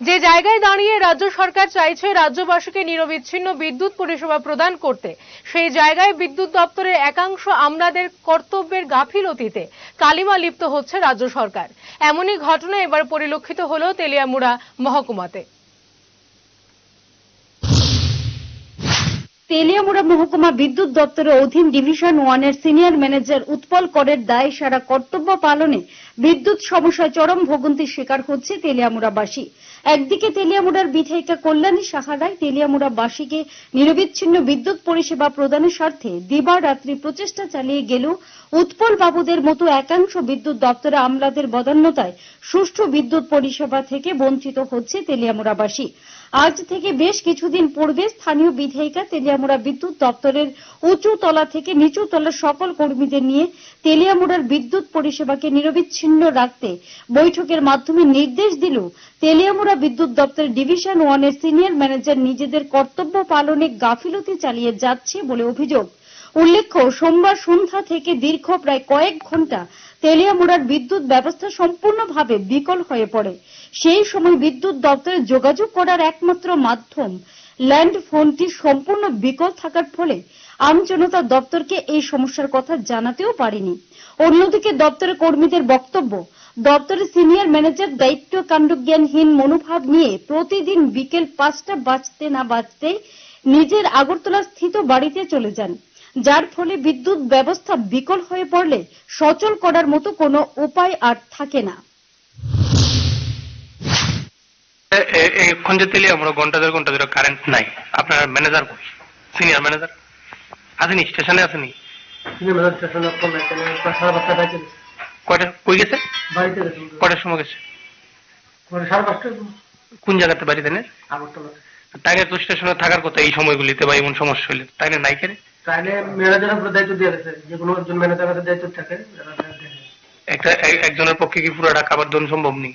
যে জায়গায় দাঁড়িয়ে রাজ্য সরকার চাইছে রাজ্যবাসীকে নিরবিচ্ছিন্ন বিদ্যুৎ পরিষেবা প্রদান করতে, সেই জায়গায় বিদ্যুৎ দপ্তরের একাংশ আমলাদের কর্তব্যের গাফিলতিতে কালিমা লিপ্ত হচ্ছে রাজ্য সরকার। এমনই ঘটনা এবার পরিলক্ষিত হল তেলিয়ামুড়া মহকুমাতে। তেলিয়ামুড়া মহকুমা বিদ্যুৎ দপ্তরের অধীন ডিভিশন ওয়ানের সিনিয়র ম্যানেজার উৎপল করের দায় সারা কর্তব্য পালনে বিদ্যুৎ সমস্যায় চরম ভোগান্তির শিকার হচ্ছে তেলিয়ামুড়াবাসী। একদিকে তেলিয়ামুড়ার বিধায়িকা কল্যাণী সাহা রায় তেলিয়ামুড়াবাসীকে নিরবিচ্ছিন্ন বিদ্যুৎ পরিষেবা প্রদানের স্বার্থে দিবারাত্রি প্রচেষ্টা চালিয়ে গেলেও উৎপল বাবুদের মতো একাংশ বিদ্যুৎ দপ্তরে আমলাদের বদান্যতায় সুষ্ঠু বিদ্যুৎ পরিষেবা থেকে বঞ্চিত হচ্ছে তেলিয়ামুড়াবাসী। আজ থেকে বেশ কিছুদিন পূর্বে স্থানীয় বিধায়িকা তেলিয়ামুড়া বিদ্যুৎ দপ্তরের উঁচু তলা থেকে নিচু তলার সকল কর্মীদের নিয়ে তেলিয়ামুড়ার বিদ্যুৎ পরিষেবাকে নিরবিচ্ছিন্ন রাখতে বৈঠকের মাধ্যমে নির্দেশ দিল তেলিয়ামুড়া বিদ্যুৎ দপ্তরের ডিভিশন ওয়ানের সিনিয়র ম্যানেজার নিজেদের কর্তব্য পালনে গাফিলতি চালিয়ে যাচ্ছে বলে অভিযোগ। উল্লেখ্য, সোমবার সন্ধ্যা থেকে দীর্ঘ প্রায় কয়েক ঘণ্টা তেলিয়ামুড়ার বিদ্যুৎ ব্যবস্থা সম্পূর্ণভাবে বিকল হয়ে পড়ে। সেই সময় বিদ্যুৎ দপ্তরে যোগাযোগ করার একমাত্র মাধ্যম ল্যান্ড ফোনটি সম্পূর্ণ বিকল থাকার ফলে আমজনতা দপ্তরকে এই সমস্যার কথা জানাতেও পারেনি। অন্যদিকে দপ্তরের কর্মীদের বক্তব্য, দপ্তরের সিনিয়র ম্যানেজার দায়িত্ব কাণ্ডজ্ঞানহীন মনোভাব নিয়ে প্রতিদিন বিকেল পাঁচটা বাজতে না বাজতেই নিজের আগরতলা স্থিত বাড়িতে চলে যান। যার ফলে বিদ্যুৎ ব্যবস্থা বিকল হয়ে পড়লে সচল করার মতো কোনো উপায় আর থাকে না। এখন তেলে আমরা ঘণ্টা দেড় ঘণ্টা ধরে কারেন্ট নাই। আপনার ম্যানেজার সিনিয়র ম্যানেজার আসেনি স্টেশনে আসেনি। সিনেমা স্টেশনে ফোন এখানে সাড়ে পাঁচটা বাইতে গেছে। কয়টা? কই গেছে? কয়টার সময় গেছে? সাড়ে পাঁচটা কোন জায়গাতে বাড়িতে নেই? আগরতলা তো স্টেশনে থাকার কথা এই সময়গুলিতে বা এমন সমস্যা হইলে। তাইলে নাই কেন তাইলে ম্যানেজারের উপরে দায়িত্ব দিয়ে গেছে। যে কোনো একজন ম্যানেজারের দায়িত্ব থাকে একটা এক- একজনের পক্ষে কি পুরোটা খাবার দেওয়া সম্ভব নেই?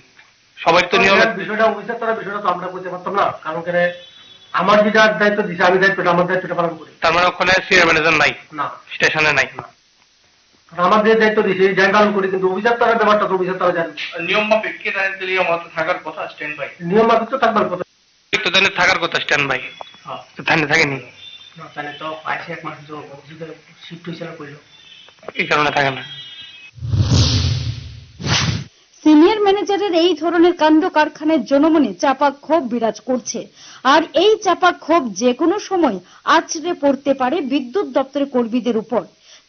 সবাই তো নিয়ম বিষয়টা অফিসের তারা বিষয়টা তো আমরা করতে পারতাম না। কারণ কেন? আমার যেটা দায়িত্ব দিছে আমি দায়িত্বটা আমার দায়িত্বটা পালন করি। তার মানে ওখানে সিনিয়র ম্যানেজার নাই? না। স্টেশনে নাই? আমার যে দায়িত্ব দিছে যাই পালন করি কিন্তু অফিসার তারা ব্যাপারটা তো অফিসার তারা জানে নিয়ম মাফিক কে তাহলে তেলে আমার থাকার কথা স্ট্যান্ড বাই নিয়ম মাফিক তো থাকবার কথা। তো তাহলে থাকার কথা স্ট্যান্ড বাই তো তাহলে থাকেনি? না, তাহলে তো পাইছে এক মাস শিফট হয়েছে না কইলো। এই কারণে থাকে না। ম্যানেজারের এই ধরনের কাণ্ড কারখানার জনমনে চাপা ক্ষোভ বিরাজ করছে। আর এই চাপা ক্ষোভ যে কোনো সময় আছড়ে পড়তে পারে বিদ্যুৎ দপ্তরের কর্মীদের উপর।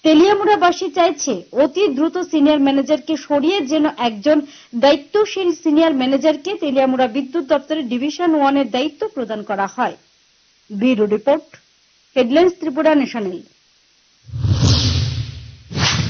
তেলিয়ামুড়াবাসী চাইছে অতি দ্রুত সিনিয়র ম্যানেজারকে সরিয়ে যেন একজন দায়িত্বশীল সিনিয়র ম্যানেজারকে তেলিয়ামুড়া বিদ্যুৎ দপ্তরের ডিভিশন ওয়ানের দায়িত্ব প্রদান করা হয়। Bureau report, headlines Tripura national.